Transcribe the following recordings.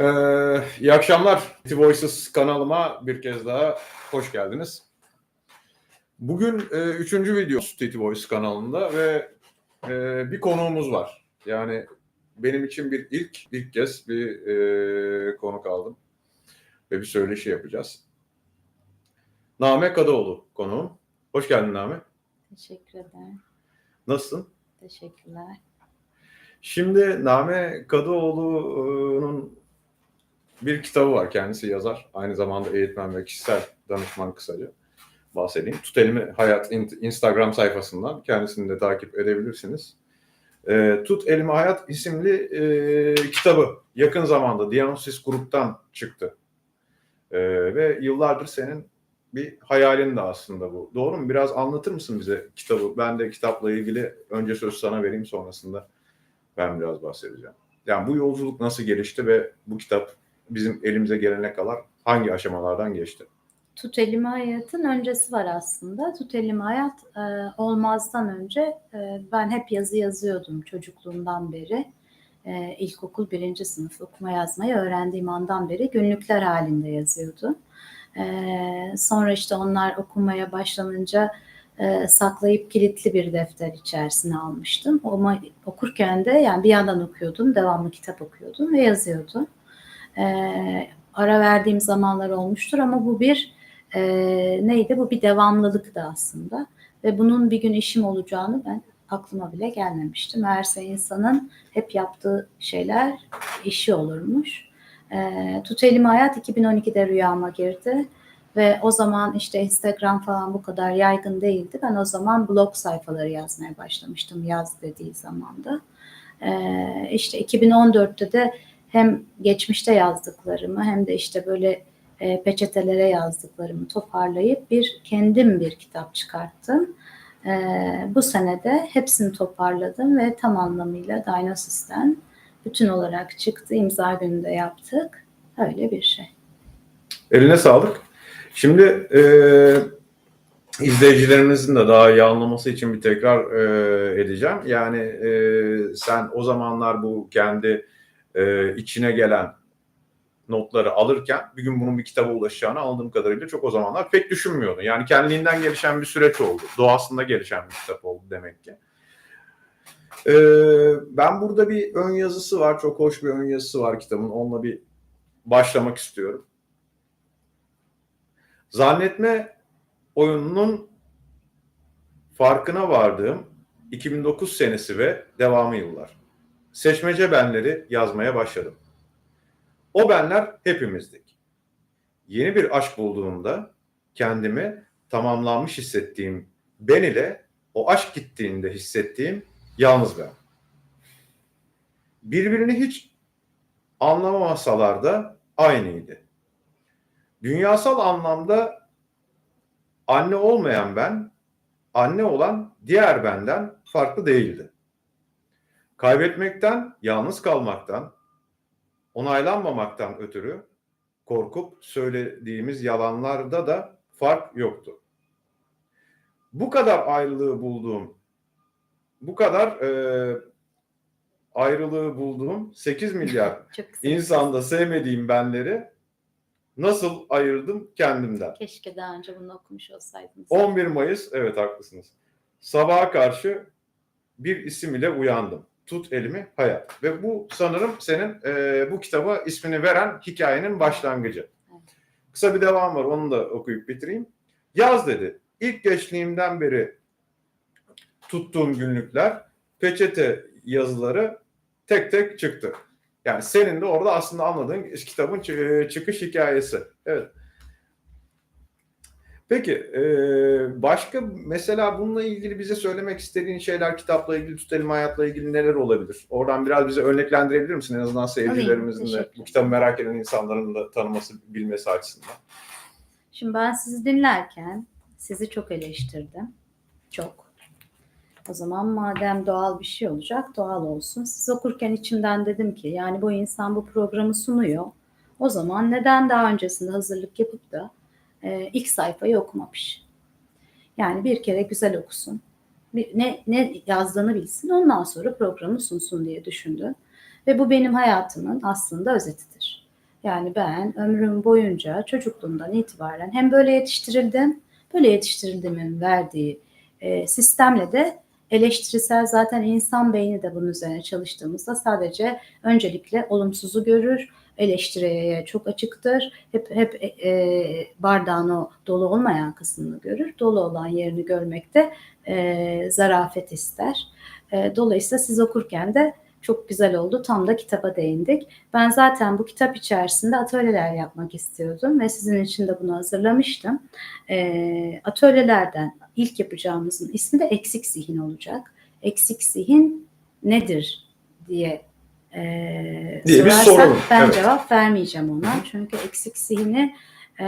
Ee, iyi akşamlar. City Voices kanalıma bir kez daha hoş geldiniz. Bugün e, üçüncü video City Voice kanalında ve e, bir konuğumuz var. Yani benim için bir ilk, ilk kez bir e, konuk aldım ve bir söyleşi yapacağız. Name Kadıoğlu konuğum. Hoş geldin Name. Teşekkür ederim. Nasılsın? Teşekkürler. Şimdi Name Kadıoğlu'nun bir kitabı var. Kendisi yazar. Aynı zamanda eğitmen ve kişisel danışman kısaca bahsedeyim. Tut Elimi Hayat Instagram sayfasından kendisini de takip edebilirsiniz. E, Tut Elimi Hayat isimli e, kitabı yakın zamanda Diagnosis Grup'tan çıktı. E, ve yıllardır senin bir hayalin de aslında bu. Doğru mu? Biraz anlatır mısın bize kitabı? Ben de kitapla ilgili önce söz sana vereyim sonrasında ben biraz bahsedeceğim. Yani bu yolculuk nasıl gelişti ve bu kitap bizim elimize gelene kadar hangi aşamalardan geçti? Tut Elimi Hayat'ın öncesi var aslında. Tut Elimi Hayat e, olmazdan önce e, ben hep yazı yazıyordum çocukluğumdan beri. E, ilkokul birinci sınıf okuma yazmayı öğrendiğim andan beri günlükler halinde yazıyordum. E, sonra işte onlar okumaya başlanınca e, saklayıp kilitli bir defter içerisine almıştım. Ama okurken de yani bir yandan okuyordum, devamlı kitap okuyordum ve yazıyordum. E, ara verdiğim zamanlar olmuştur ama bu bir e, neydi? Bu bir devamlılıktı aslında ve bunun bir gün işim olacağını ben aklıma bile gelmemişti. Meğerse insanın hep yaptığı şeyler işi olurmuş. E, Tut Elimi Hayat 2012'de rüyama girdi. Ve o zaman işte Instagram falan bu kadar yaygın değildi. Ben o zaman blog sayfaları yazmaya başlamıştım yaz dediği zamanda. Ee, işte 2014'te de hem geçmişte yazdıklarımı hem de işte böyle e, peçetelere yazdıklarımı toparlayıp bir kendim bir kitap çıkarttım. Ee, bu senede hepsini toparladım ve tam anlamıyla Dynasis'ten bütün olarak çıktı. imza gününde yaptık. Öyle bir şey. Eline sağlık. Şimdi e, izleyicilerimizin de daha iyi anlaması için bir tekrar e, edeceğim. Yani e, sen o zamanlar bu kendi e, içine gelen notları alırken bir gün bunun bir kitaba ulaşacağını aldığım kadarıyla çok o zamanlar pek düşünmüyordun. Yani kendiliğinden gelişen bir süreç oldu. Doğasında gelişen bir kitap oldu demek ki. Ee, ben burada bir ön yazısı var. Çok hoş bir ön yazısı var kitabın. Onunla bir başlamak istiyorum. Zannetme oyununun farkına vardığım 2009 senesi ve devamı yıllar. Seçmece benleri yazmaya başladım. O benler hepimizdik. Yeni bir aşk bulduğumda kendimi tamamlanmış hissettiğim ben ile o aşk gittiğinde hissettiğim yalnız ben. Birbirini hiç anlamamasalar da aynıydı. Dünyasal anlamda anne olmayan ben, anne olan diğer benden farklı değildi. Kaybetmekten, yalnız kalmaktan, onaylanmamaktan ötürü korkup söylediğimiz yalanlarda da fark yoktu. Bu kadar ayrılığı bulduğum, bu kadar e, ayrılığı bulduğum 8 milyar insanda sevmediğim benleri nasıl ayırdım kendimden? Keşke daha önce bunu okumuş olsaydınız. 11 Mayıs, evet haklısınız. Sabaha karşı bir isim ile uyandım. Tut elimi hayat. Ve bu sanırım senin e, bu kitaba ismini veren hikayenin başlangıcı. Kısa bir devam var onu da okuyup bitireyim. Yaz dedi. İlk gençliğimden beri tuttuğum günlükler, peçete yazıları tek tek çıktı. Yani senin de orada aslında anladığın kitabın çı- çıkış hikayesi. Evet. Peki e, başka mesela bununla ilgili bize söylemek istediğin şeyler kitapla ilgili, tutelim hayatla ilgili neler olabilir? Oradan biraz bize örneklendirebilir misin? En azından seyircilerimizin de bu kitabı merak eden insanların da tanıması, bilmesi açısından. Şimdi ben sizi dinlerken sizi çok eleştirdim. Çok. O zaman madem doğal bir şey olacak doğal olsun. Siz okurken içimden dedim ki yani bu insan bu programı sunuyor. O zaman neden daha öncesinde hazırlık yapıp da e, ilk sayfayı okumamış? Yani bir kere güzel okusun. Bir- ne, ne yazdığını bilsin ondan sonra programı sunsun diye düşündüm. Ve bu benim hayatımın aslında özetidir. Yani ben ömrüm boyunca çocukluğumdan itibaren hem böyle yetiştirildim, böyle yetiştirildiğimin verdiği e, sistemle de eleştirisel zaten insan beyni de bunun üzerine çalıştığımızda sadece öncelikle olumsuzu görür, eleştiriye çok açıktır. Hep hep e, e, bardağın o dolu olmayan kısmını görür. Dolu olan yerini görmekte e, zarafet ister. E, dolayısıyla siz okurken de çok güzel oldu. Tam da kitaba değindik. Ben zaten bu kitap içerisinde atölyeler yapmak istiyordum ve sizin için de bunu hazırlamıştım. E, atölyelerden ilk yapacağımızın ismi de eksik zihin olacak. Eksik zihin nedir diye e, Diye bir soralım, ben evet. cevap vermeyeceğim ona. Çünkü eksik zihni e,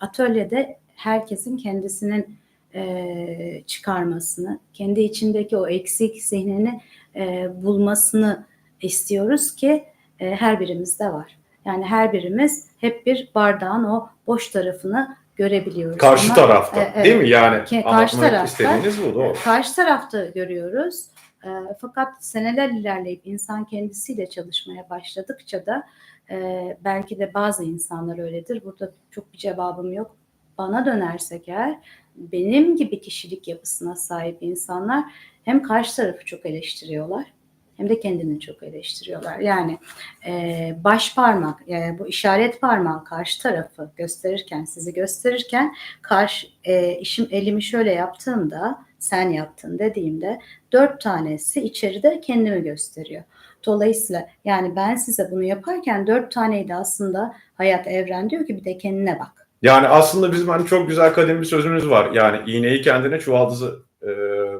atölyede herkesin kendisinin e, çıkarmasını, kendi içindeki o eksik zihnini e, bulmasını istiyoruz ki e, her birimizde var. Yani her birimiz hep bir bardağın o boş tarafını görebiliyoruz. Karşı Ama, tarafta e, evet. değil mi? Yani Ki- karşı tarafta- istediğiniz bu doğru. Karşı tarafta görüyoruz. E, fakat seneler ilerleyip insan kendisiyle çalışmaya başladıkça da e, belki de bazı insanlar öyledir. Burada çok bir cevabım yok. Bana dönersek eğer benim gibi kişilik yapısına sahip insanlar hem karşı tarafı çok eleştiriyorlar hem de kendini çok eleştiriyorlar. Yani e, baş parmak, e, bu işaret parmağı karşı tarafı gösterirken, sizi gösterirken karşı e, işim elimi şöyle yaptığımda, sen yaptın dediğimde dört tanesi içeride kendimi gösteriyor. Dolayısıyla yani ben size bunu yaparken dört taneyi de aslında hayat evren diyor ki bir de kendine bak. Yani aslında bizim hani çok güzel kadim bir sözümüz var. Yani iğneyi kendine çuvaldızı e,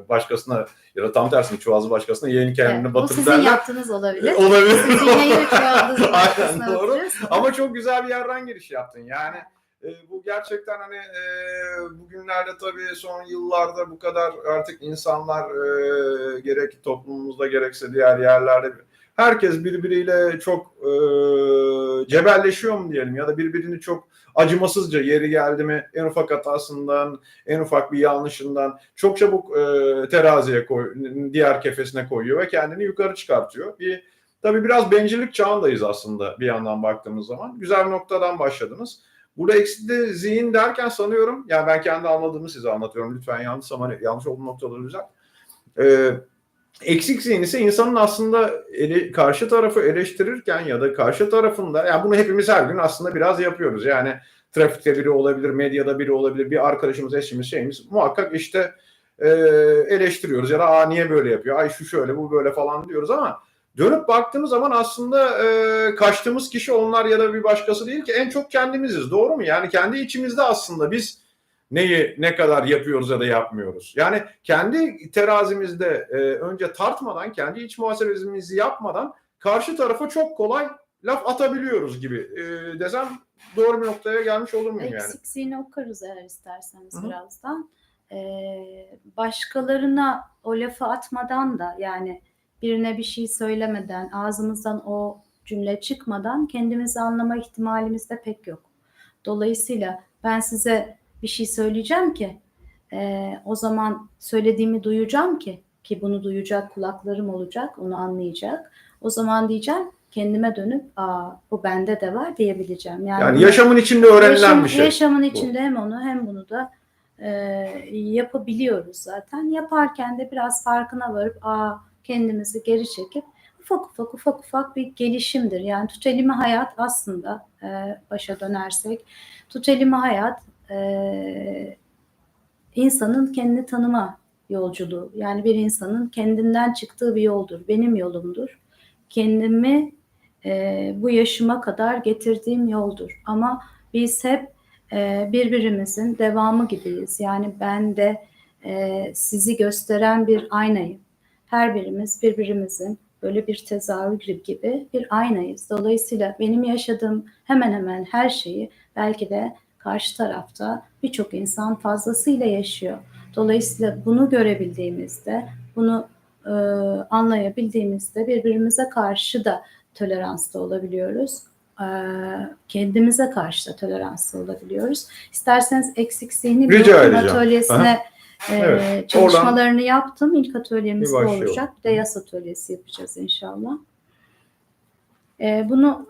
başkasına ya da tam tersine çuvaldızı başkasına yeğeni kendine Evet, batır sizin derler. yaptığınız olabilir. E, Olabilir. Siz yine yine çuvaldızın Aynen doğru. Ama çok güzel bir yerden giriş yaptın. Yani e, bu gerçekten hani e, bugünlerde tabii son yıllarda bu kadar artık insanlar e, gerek toplumumuzda gerekse diğer yerlerde herkes birbiriyle çok e, cebelleşiyor mu diyelim ya da birbirini çok acımasızca yeri geldi mi en ufak hatasından en ufak bir yanlışından çok çabuk e, teraziye koy, diğer kefesine koyuyor ve kendini yukarı çıkartıyor. Bir Tabii biraz bencillik çağındayız aslında bir yandan baktığımız zaman. Güzel bir noktadan başladınız. Burada eksikli zihin derken sanıyorum, yani ben kendi anladığımı size anlatıyorum. Lütfen yanlış ama yanlış olduğu noktaları düzelt. Ee, eksik zihin ise insanın aslında ele, karşı tarafı eleştirirken ya da karşı tarafında, yani bunu hepimiz her gün aslında biraz yapıyoruz. Yani trafikte biri olabilir, medyada biri olabilir, bir arkadaşımız, eşimiz, şeyimiz muhakkak işte e, eleştiriyoruz ya da Aa, niye böyle yapıyor, ay şu şöyle, bu böyle falan diyoruz ama dönüp baktığımız zaman aslında e, kaçtığımız kişi onlar ya da bir başkası değil ki en çok kendimiziz. Doğru mu? Yani kendi içimizde aslında biz neyi ne kadar yapıyoruz ya da yapmıyoruz. Yani kendi terazimizde e, önce tartmadan, kendi iç muhasebemizi yapmadan karşı tarafa çok kolay laf atabiliyoruz gibi e, desem doğru bir noktaya gelmiş olur muyum yani? Eksiksiğini okuruz eğer isterseniz Hı hı. birazdan. Ee, başkalarına o lafı atmadan da yani birine bir şey söylemeden, ağzımızdan o cümle çıkmadan kendimizi anlama ihtimalimiz de pek yok. Dolayısıyla ben size bir şey söyleyeceğim ki e, o zaman söylediğimi duyacağım ki ki bunu duyacak kulaklarım olacak, onu anlayacak. O zaman diyeceğim kendime dönüp aa bu bende de var diyebileceğim. Yani bunu- yaşamın içinde öğrenilen Yaşam- bir şey. Yaşamın içinde hem onu hem bunu da e, yapabiliyoruz zaten. Yaparken de biraz farkına varıp aa kendimizi geri çekip ufak ufak ufak ufak bir gelişimdir. Yani tutelimi hayat aslında e, başa dönersek tutelimi hayat e, insanın kendini tanıma yolculuğu. Yani bir insanın kendinden çıktığı bir yoldur. Benim yolumdur. Kendimi e, bu yaşıma kadar getirdiğim yoldur. Ama biz hep e, birbirimizin devamı gibiyiz. Yani ben de e, sizi gösteren bir aynayım. Her birimiz birbirimizin böyle bir tezahür gibi bir aynayız. Dolayısıyla benim yaşadığım hemen hemen her şeyi belki de karşı tarafta birçok insan fazlasıyla yaşıyor. Dolayısıyla bunu görebildiğimizde, bunu e, anlayabildiğimizde birbirimize karşı da toleranslı olabiliyoruz. E, kendimize karşı da toleranslı olabiliyoruz. İsterseniz eksik zihni bir atölyesine e, Evet, çalışmalarını yaptım. İlk atölyemiz de olacak. Bir de yas atölyesi yapacağız inşallah. E, bunu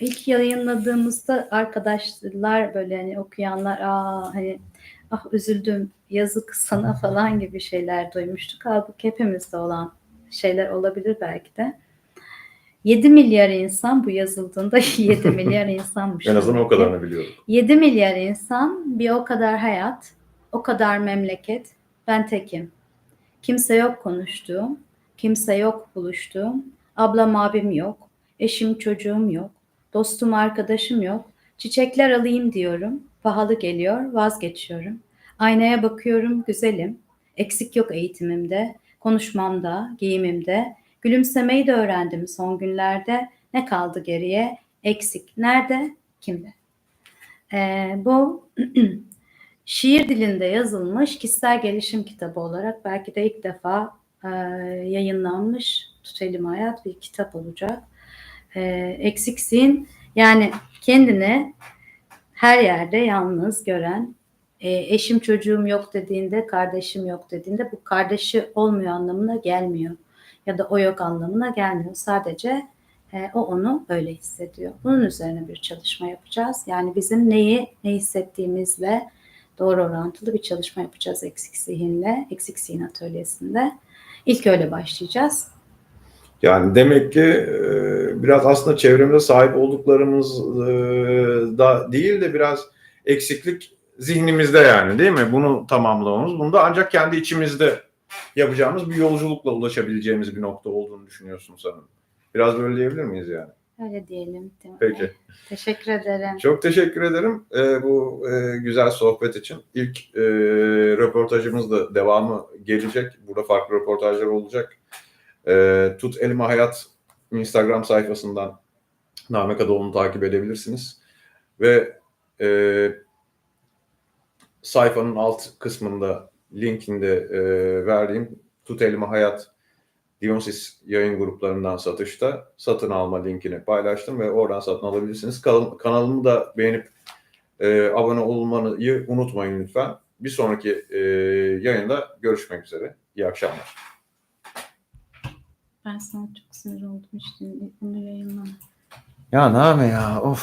ilk yayınladığımızda arkadaşlar böyle hani okuyanlar aa hani ah üzüldüm yazık sana falan gibi şeyler duymuştuk. Halbuki hepimizde olan şeyler olabilir belki de. 7 milyar insan bu yazıldığında 7 milyar insanmış. En azından o kadarını biliyorum. 7 milyar insan, bir o kadar hayat, o kadar memleket. Ben tekim. Kimse yok konuştuğum, kimse yok buluştuğum, ablam abim yok, eşim çocuğum yok, dostum arkadaşım yok. Çiçekler alayım diyorum, pahalı geliyor, vazgeçiyorum. Aynaya bakıyorum, güzelim. Eksik yok eğitimimde, konuşmamda, giyimimde. Gülümsemeyi de öğrendim son günlerde. Ne kaldı geriye? Eksik. Nerede? Kimde? Ee, bu şiir dilinde yazılmış kişisel gelişim kitabı olarak belki de ilk defa e, yayınlanmış Tutelim Hayat bir kitap olacak. E, eksiksin yani kendini her yerde yalnız gören, e, eşim çocuğum yok dediğinde, kardeşim yok dediğinde bu kardeşi olmuyor anlamına gelmiyor. Ya da o yok anlamına gelmiyor. Sadece e, o onu öyle hissediyor. Bunun üzerine bir çalışma yapacağız. Yani bizim neyi ne hissettiğimizle doğru orantılı bir çalışma yapacağız eksik zihinle, eksik zihin atölyesinde. İlk öyle başlayacağız. Yani demek ki e, biraz aslında çevremizde sahip olduklarımız e, da değil de biraz eksiklik zihnimizde yani değil mi? Bunu tamamlamamız. Bunda ancak kendi içimizde yapacağımız bir yolculukla ulaşabileceğimiz bir nokta olduğunu düşünüyorsun sanırım. Biraz böyle diyebilir miyiz yani? Öyle diyelim. değil mi? Peki. Teşekkür ederim. Çok teşekkür ederim e, bu e, güzel sohbet için. İlk e, röportajımız da devamı gelecek. Burada farklı röportajlar olacak. E, Tut Elime Hayat Instagram sayfasından Name Kadıoğlu'nu takip edebilirsiniz. Ve e, sayfanın alt kısmında linkinde e, verdiğim Tut Elime Hayat Dionsis yayın gruplarından satışta satın alma linkini paylaştım ve oradan satın alabilirsiniz. Kanal- Kanalımı da beğenip e, abone olmayı unutmayın lütfen. Bir sonraki e, yayında görüşmek üzere. İyi akşamlar. Ben sana çok sinir oldum işte bunu yayınlama. Ya Name ya of.